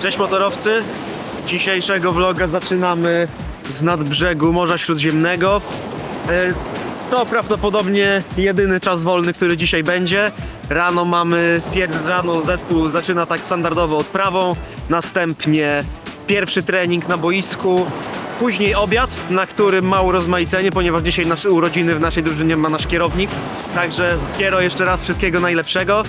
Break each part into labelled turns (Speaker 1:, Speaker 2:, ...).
Speaker 1: Cześć motorowcy! Dzisiejszego vloga zaczynamy z nadbrzegu Morza Śródziemnego. E, To prawdopodobnie jedyny czas wolny, który dzisiaj będzie. Rano mamy, pier- rano zespół zaczyna tak standardowo odprawą, następnie pierwszy trening na boisku, później obiad, na którym mało urozmaicenie, ponieważ dzisiaj nasze urodziny w naszej drużynie ma nasz kierownik. Także Kiero jeszcze raz wszystkiego najlepszego.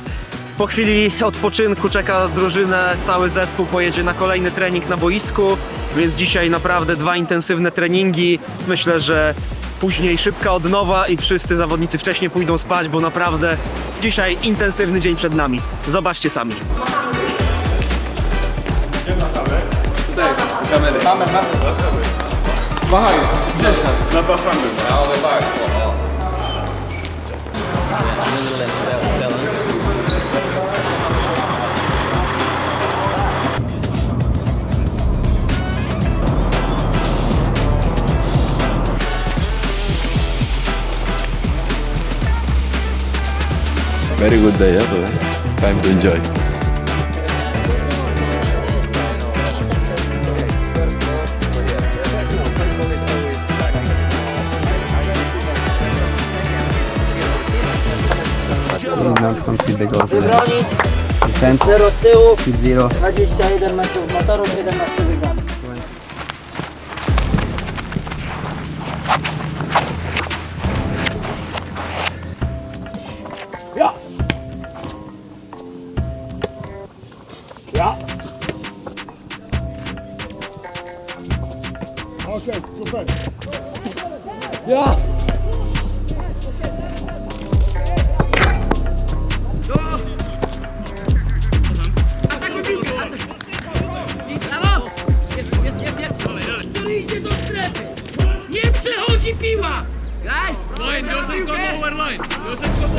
Speaker 1: Po chwili odpoczynku czeka drużynę, cały zespół pojedzie na kolejny trening na boisku, więc dzisiaj naprawdę dwa intensywne treningi. Myślę, że później szybka odnowa i wszyscy zawodnicy wcześniej pójdą spać, bo naprawdę dzisiaj intensywny dzień przed nami. Zobaczcie sami.
Speaker 2: Very good day, yeah, so time to enjoy.
Speaker 3: bronić. Zero z tyłu. 21 metrów motoru, 17 wygrany.
Speaker 4: Line, doesn't come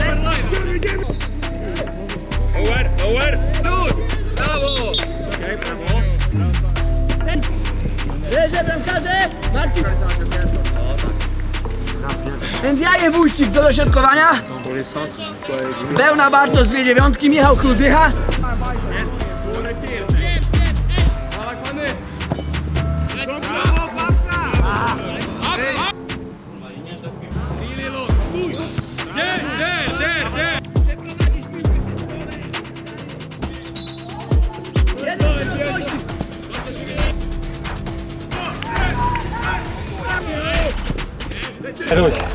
Speaker 4: over over. Good. Brawo. Okay, brawo.
Speaker 3: Leże bramkarze! Marcin! Endiaje Wójcik do dośrodkowania. Bełna Bartosz, dwie dziewiątki, Michał Krudycha.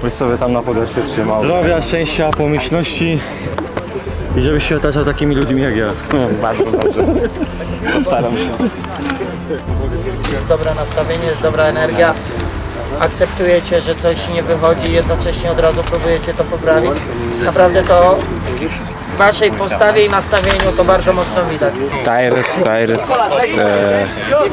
Speaker 5: Byś sobie tam na podeszwie trzymał. Zdrowia, szczęścia, pomyślności i żebyś się otaczał takimi ludźmi jak ja. Bardzo dobrze. Postaram się.
Speaker 3: Jest dobre nastawienie, jest dobra energia. Akceptujecie, że coś nie wychodzi i jednocześnie od razu próbujecie to poprawić. Naprawdę to waszej postawie i nastawieniu to bardzo mocno widać.
Speaker 6: tired, tired. Uh,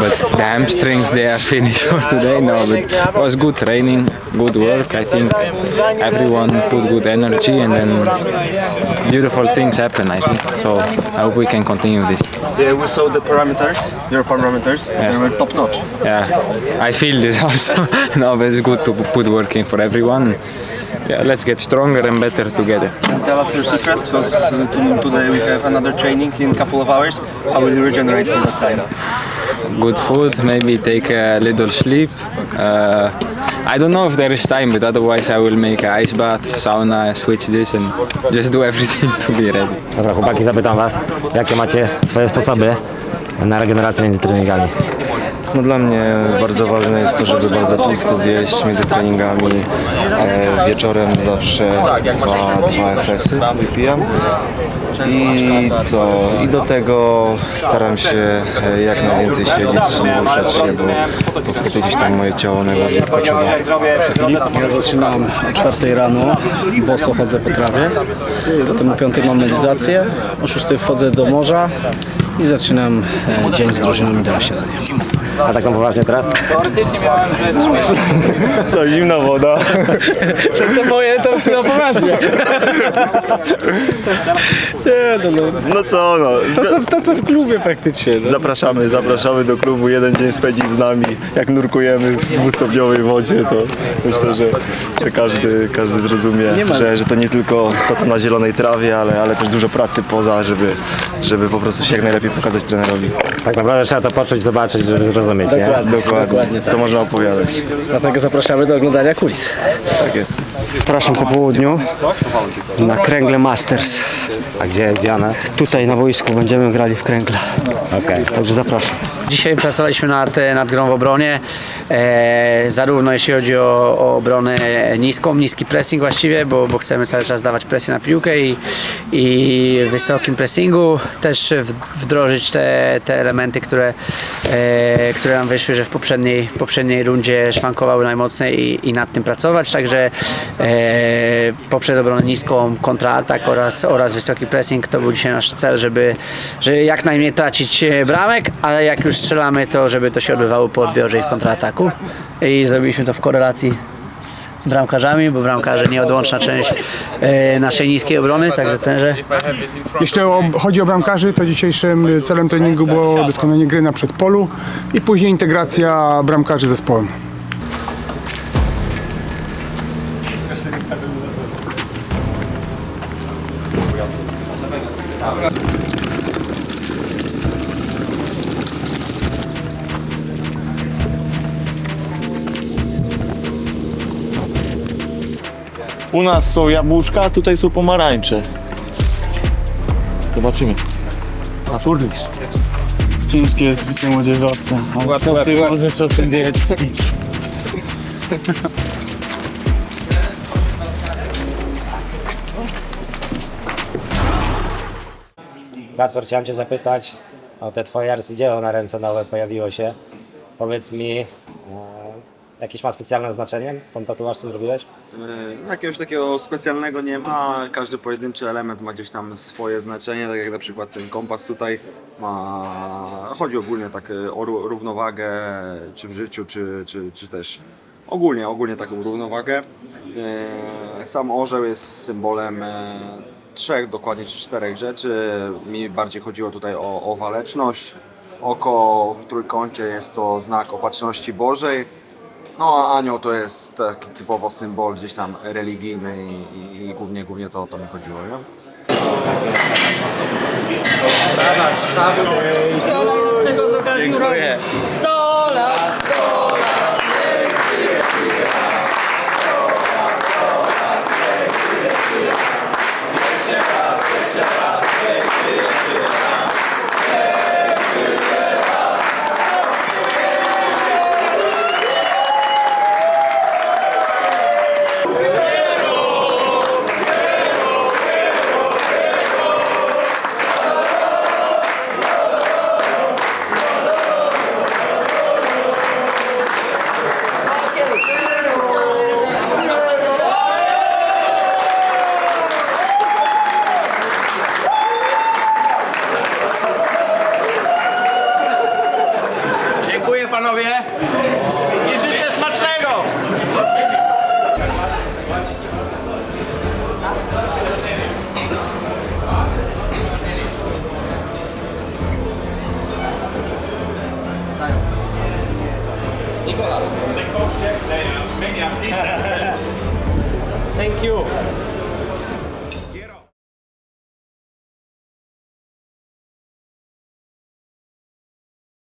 Speaker 6: but the hamstrings they are finished for today. No, but it was good training, good work. I think everyone put good energy, and then beautiful things happen. I think so. I hope we can continue this.
Speaker 5: Yeah, we saw the parameters, your parameters, they were top notch.
Speaker 6: Yeah, I feel this also. no, but it's good to put working for everyone. Yeah, let's get stronger and better together.
Speaker 5: Tell us your secret, because uh, to- today we have another training in a couple of hours. How will you regenerate from that time?
Speaker 6: good food, maybe take a little sleep. Uh, I don't know if there is time, but otherwise I will make a ice bath, sauna, switch this, and just do everything to be ready.
Speaker 7: Dobra, chłopaki, zapytam was, jakie macie swoje sposoby na regenerację między treningami?
Speaker 8: No dla mnie bardzo ważne jest to, żeby bardzo tłusto zjeść między treningami. E, wieczorem zawsze dwa, dwa FS-y wypijam. I co? I do tego staram się e, jak najwięcej siedzieć, nie ruszać się, bo, bo wtedy gdzieś tam moje ciało najbardziej odpoczywa.
Speaker 9: Ja zaczynam o 4 rano, boso chodzę po trawie, potem o 5 mam medytację, o 6 wchodzę do morza i zaczynam e, dzień z drużyną i do śniadania.
Speaker 7: A taką poważnie teraz?
Speaker 8: Co, zimna woda?
Speaker 9: To moje, to, to poważnie. Nie, no, no.
Speaker 8: No co no,
Speaker 9: To, co, to co w klubie praktycznie. No.
Speaker 8: zapraszamy, zapraszamy do klubu, jeden dzień spędzić z nami. Jak nurkujemy w dwustopniowej wodzie, to myślę, że, że każdy, każdy zrozumie, że, że to nie tylko to, co na zielonej trawie, ale, ale też dużo pracy poza, żeby, żeby po prostu się jak najlepiej
Speaker 10: najlepiej pokazać trenerowi.
Speaker 7: Tak naprawdę trzeba to poczuć, zobaczyć, żeby zrozumieć, nie?
Speaker 10: Dokładnie,
Speaker 9: dokładnie tak.
Speaker 10: to można opowiadać.
Speaker 9: Dlatego zapraszamy do oglądania kulis.
Speaker 10: Tak jest.
Speaker 11: Zapraszam po południu na Kręgle Masters.
Speaker 7: A gdzie, gdzie one?
Speaker 11: Tutaj na boisku będziemy grali w kręgle.
Speaker 7: Okej.
Speaker 11: Także zapraszam.
Speaker 9: Dzisiaj pracowaliśmy nad, nad grą w obronie, e, zarówno jeśli chodzi o, o obronę niską, niski pressing właściwie, bo, bo chcemy cały czas dawać presję na piłkę i, i wysokim pressingu też wdrożyć te, te elementy, które, e, które nam wyszły, że w poprzedniej, w poprzedniej rundzie szwankowały najmocniej i, i nad tym pracować, także e, poprzez obronę niską, kontraatak oraz, oraz wysoki pressing to był dzisiaj nasz cel, żeby, żeby jak najmniej tracić e, bramek, ale jak już strzelamy, to żeby to się odbywało po odbiorze i w kontrataku. I zrobiliśmy to w korelacji z bramkarzami, bo bramkarze nieodłączna część e, naszej niskiej obrony, także tenże
Speaker 1: Jeśli o, chodzi o bramkarzy, to dzisiejszym celem treningu było doskonalenie gry na przedpolu i później integracja bramkarzy z zespołem.
Speaker 5: U nas są jabłuszka, a tutaj są pomarańcze. Zobaczymy. A turnisz. Ciężkie jest bycie młodzieżowcem. Ale co ty możesz o tym wiedzieć?
Speaker 7: Kacper, chciałem Cię zapytać o te Twoje arcydzieło na ręce nowe pojawiło się. Powiedz mi, e, jakieś ma specjalne znaczenie ten tatuaż, co zrobiłeś?
Speaker 10: E, Jakiegoś takiego specjalnego nie ma. Każdy pojedynczy element ma gdzieś tam swoje znaczenie, tak jak na przykład ten kompas tutaj ma. Chodzi ogólnie tak e, o ró- równowagę, czy w życiu, czy, czy, czy też ogólnie, ogólnie taką równowagę. E, Sam orzeł jest symbolem trzech, dokładnie czy czterech rzeczy. Mi bardziej chodziło tutaj o, o waleczność. Oko w trójkącie jest to znak opatrzności Bożej. No a anioł to jest taki typowo symbol gdzieś tam religijny i, i, i głównie, głównie to o to mi chodziło, nie? Dziękuję.
Speaker 12: Dziękuję panowie i życzę smacznego!
Speaker 13: Thank you.